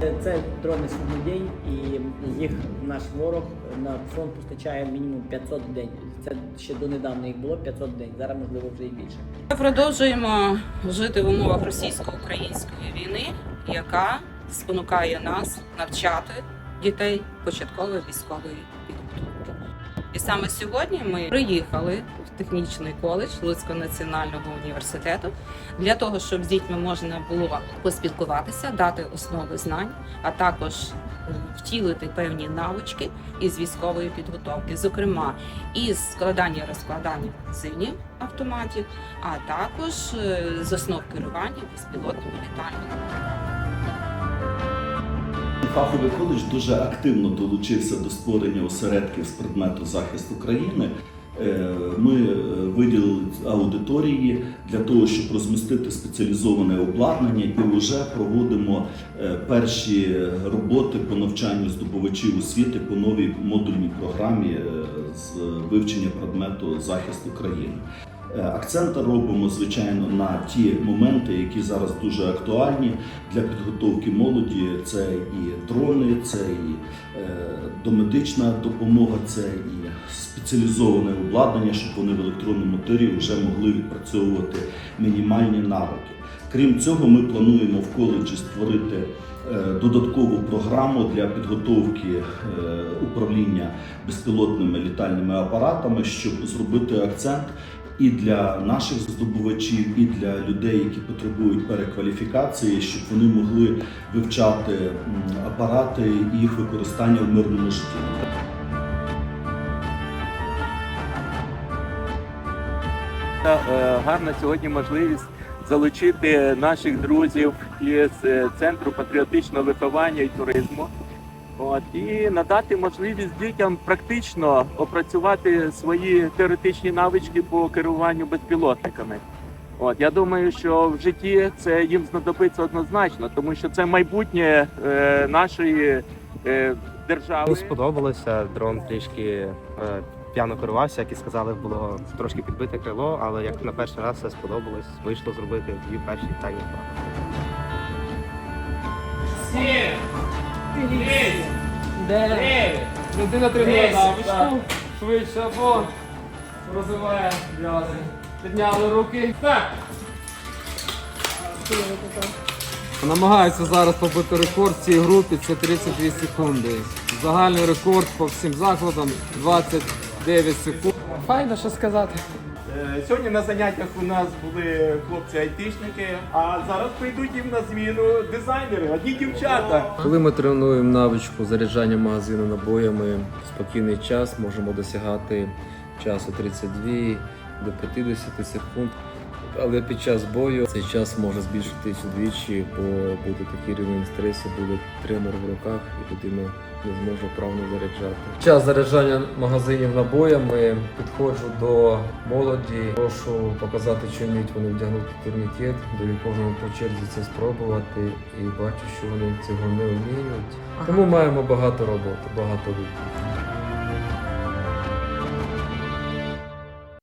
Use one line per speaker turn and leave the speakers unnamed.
Це дрони Сумодій, і їх наш ворог на фронт постачає мінімум 500 в день. Це ще донедавна їх було 500 в день. Зараз можливо вже і більше.
Ми продовжуємо жити в умовах російсько-української війни, яка спонукає нас навчати дітей початкової військової підготовки. І саме сьогодні ми приїхали в технічний коледж Луцького національного університету для того, щоб з дітьми можна було поспілкуватися, дати основи знань, а також е, втілити певні навички із військової підготовки, зокрема із складання розкладання магазинів автоматів, а також е, з основ керування безпілотними літальними.
Фаховий коледж дуже активно долучився до створення осередків з предмету захисту країни. Е, Ми е, виділили аудиторії для того, щоб розмістити спеціалізоване обладнання, і вже проводимо е, перші роботи по навчанню здобувачів освіти по новій модульній програмі з вивчення предмету захисту країни. Е, Акценти робимо, звичайно, на ті моменти, які зараз дуже актуальні для підготовки молоді. Це і дрони, це і е, домедична допомога, це і спеціалізоване обладнання, щоб вони в електронному тирі вже могли відпрацьовувати мінімальні навики. Крім цього, ми плануємо в коледжі створити е, додаткову програму для підготовки управління безпілотними літальними апаратами, щоб зробити акцент і для наших здобувачів, і для людей, які потребують перекваліфікації, щоб вони могли вивчати апарати і їх використання в мирному житті.
Е, гарна сьогодні можливість залучити наших друзів із е, центру патріотичного виховання і туризму. От, і надати можливість дітям практично опрацювати свої теоретичні навички по керуванню безпілотниками. От, я думаю, що в житті це їм знадобиться однозначно, тому що це майбутнє е, нашої е, держави.
Ну, сподобалося. Дрон трішки е, п'яно керувався, як і сказали, було трошки підбите крило, але як на перший раз все сподобалось, вийшло зробити дві перші тайні вправи.
Людина тренує навичку, швидше або розвиває м'язи. Підняли руки. Так. Намагаються зараз побити рекорд в цій групі, це 32 секунди. Загальний рекорд по всім закладам 29 секунд. Файно, що сказати.
Е, Сьогодні на заняттях у нас були хлопці-айтишники, а зараз прийдуть їм на зміну дизайнери, одні дівчата.
Коли ми тренуємо навичку заряджання магазину набоями спокійний час, можемо досягати часу 32 до 50 секунд. Але під час бою цей час може збільшитись удвічі, бо буде такий рівень стресу, буде тримор в руках і людина не зможу правильно заряджати. Час заряджання магазинів набоями підходжу до молоді, прошу показати, чи вміють вони вдягнути турнікет, даю кожному по черзі це спробувати і бачу, що вони цього не вміють. Тому маємо багато роботи, багато викликів.